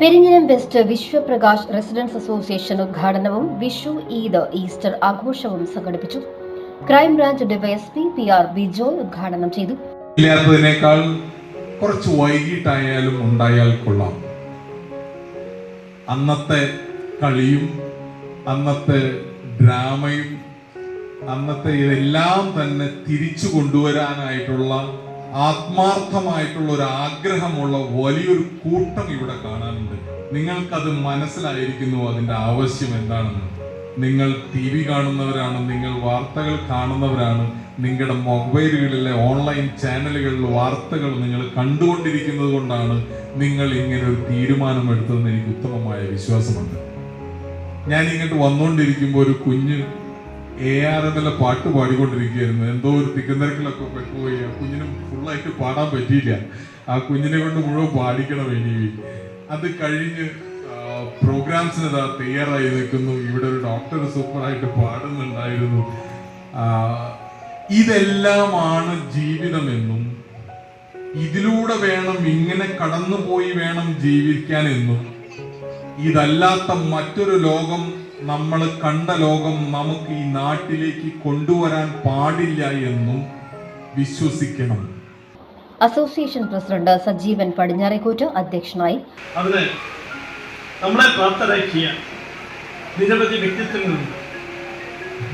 Perinjanam west Vishwaprakash residents association ഉദ്ഘാടനവും Vishu Eid Easter ആഘോഷവും സംഘടിപ്പിച്ചു. Crime branch DYSP P R Bijoy ഉദ്ഘാടനം ചെയ്തു. കുറച്ച് വൈകിട്ടായാലും ഉണ്ടായാൽ കൊള്ളാം. അന്നത്തെ കളിയും അന്നത്തെ ഡ്രാമയും അന്നത്തെ ഇതെല്ലാം തന്നെ തിരിച്ചു കൊണ്ടുവരാനായിട്ടുള്ള ആത്മാർത്ഥമായിട്ടുള്ള ഒരു ആഗ്രഹമുള്ള വലിയൊരു കൂട്ടം ഇവിടെ കാണാനുണ്ട്. നിങ്ങൾക്കത് മനസ്സിലായിരിക്കുന്നു അതിന്റെ ആവശ്യം എന്താണെന്ന്. നിങ്ങൾ ടി വി കാണുന്നവരാണ് നിങ്ങൾ വാർത്തകൾ കാണുന്നവരാണ് നിങ്ങളുടെ മൊബൈലുകളിലെ ഓൺലൈൻ ചാനലുകളിൽ വാർത്തകൾ നിങ്ങൾ കണ്ടുകൊണ്ടിരിക്കുന്നത് കൊണ്ടാണ് നിങ്ങൾ ഇങ്ങനെ ഒരു തീരുമാനം എടുത്തതെന്ന് എനിക്ക് ഉത്തമമായ വിശ്വാസമുണ്ട്. ഞാൻ ഇങ്ങോട്ട് വന്നുകൊണ്ടിരിക്കുമ്പോൾ ഒരു കുഞ്ഞ് എ ആർ എന്നുള്ള പാട്ട് പാടിക്കൊണ്ടിരിക്കുകയായിരുന്നു. എന്തോ ഒരു തിക്കുന്നിരക്കിലൊക്കെ പെട്ടുപോയി ആ കുഞ്ഞിന് ഫുള്ളായിട്ട് പാടാൻ പറ്റിയില്ല. ആ കുഞ്ഞിനെ കൊണ്ട് മുഴുവൻ പാടിക്കണം ഇനി. അത് കഴിഞ്ഞ് പ്രോഗ്രാംസിന് ഇതാ തയ്യാറായി നിൽക്കുന്നു. ഇവിടെ ഒരു ഡോക്ടർ സൂപ്പറായിട്ട് പാടുന്നുണ്ടായിരുന്നു. ഇതെല്ലാമാണ് ജീവിതമെന്നും ഇതിലൂടെ വേണം ഇങ്ങനെ കടന്നുപോയി വേണം ജീവിക്കാൻ എന്നും. ഇതല്ലാത്ത മറ്റൊരു ലോകം നമ്മൾ കണ്ട ലോകം നമുക്ക് ഈ നാട്ടിലേക്ക് കൊണ്ടുവരാൻ പാടില്ല എന്നും വിശ്വസിക്കണം. അസോസിയേഷൻ പ്രസിഡന്റ് സജീവൻ പടിഞ്ഞാറേക്കോറ്റ് അധ്യക്ഷനായി. അതിന് നമ്മളെ പ്രാപ്തരാക്കിയ നിരവധി വ്യക്തിത്വങ്ങളുണ്ട്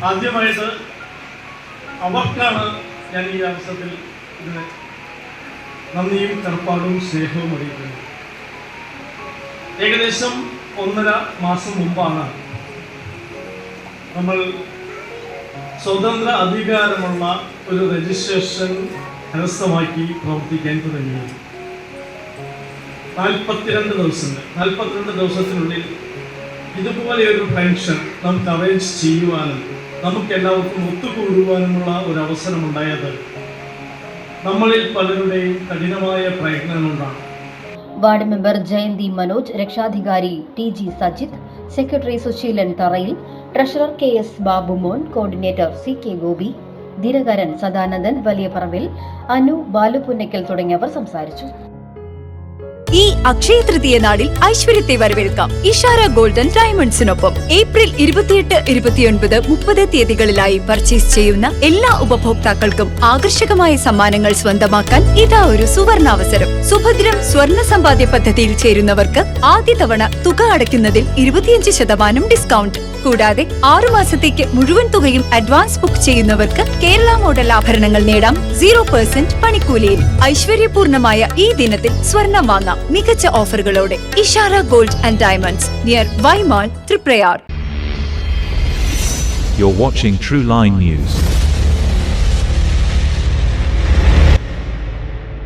ആദ്യമായിട്ട് അവർക്കാണ് ഞാൻ ഈ അവസരത്തിൽ ഇതിന് നന്ദിയും കടപ്പാടും സ്നേഹവും അറിയിക്കുന്നത്. ഏകദേശം ഒന്നര മാസം മുമ്പാണ് നമ്മൾ സ്വതന്ത്ര അധികാരമുള്ള ഒരു രജിസ്ട്രേഷൻ കരസ്ഥമാക്കി പ്രവർത്തിക്കാൻ തുടങ്ങി. നാൽപ്പത്തിരണ്ട് ദിവസങ്ങൾ നാൽപ്പത്തിരണ്ട് ദിവസത്തിനുള്ളിൽ ഇതുപോലെ ഒരു പെൻഷൻ നമുക്ക് അറേഞ്ച് ചെയ്യുവാനും നമുക്ക് എല്ലാവർക്കും ഒത്തുകൂടുവാനുമുള്ള ഒരു അവസരമുണ്ടായത് നമ്മളിൽ പലരുടെയും കഠിനമായ പ്രയത്നം കൊണ്ടാണ് വാർഡ് മെമ്പർ ജയന്തി മനോജ് രക്ഷാധികാരി T G Sajith secretary Susheelan Tharayil treasurer K S Babumon coordinator C K Gopi Dinakaran Sadanandan Valiyaparavil Anu Balupunnakkal തുടങ്ങിയവർ സംസാരിച്ചു. ഈ അക്ഷയ തൃതീയ നാളിൽ ഐശ്വര്യത്തെ വരവേൽക്കാം. ഇഷാര ഗോൾഡൻ ഡയമണ്ട്സിനൊപ്പം ഏപ്രിൽ ഇരുപത്തിയെട്ട് ഇരുപത്തിയൊൻപത് മുപ്പത് തീയതികളിലായി പർച്ചേസ് ചെയ്യുന്ന എല്ലാ ഉപഭോക്താക്കൾക്കും ആകർഷകമായ സമ്മാനങ്ങൾ സ്വന്തമാക്കാൻ ഇതാ ഒരു സുവർണാവസരം. സുഭദ്രം സ്വർണ സമ്പാദ്യ പദ്ധതിയിൽ ചേരുന്നവർക്ക് ആദ്യ തവണ തുക അടയ്ക്കുന്നതിൽ ഇരുപത്തിയഞ്ച് ശതമാനം ഡിസ്കൗണ്ട് കൂടാതെ ആറു മാസത്തേക്ക് മുഴുവൻ തുകയും അഡ്വാൻസ് ബുക്ക് ചെയ്യുന്നവർക്ക് കേരള മോഡൽ ആഭരണങ്ങൾ നേടാം. സീറോ പെർസെന്റ് പണിക്കൂലിയിൽ ഐശ്വര്യപൂർണമായ ഈ ദിനത്തിൽ സ്വർണം വാങ്ങാം. മികച്ച ഓഫറുകളോടെ Ishara gold and diamonds near Y mall Triprayar You're watching True Line News.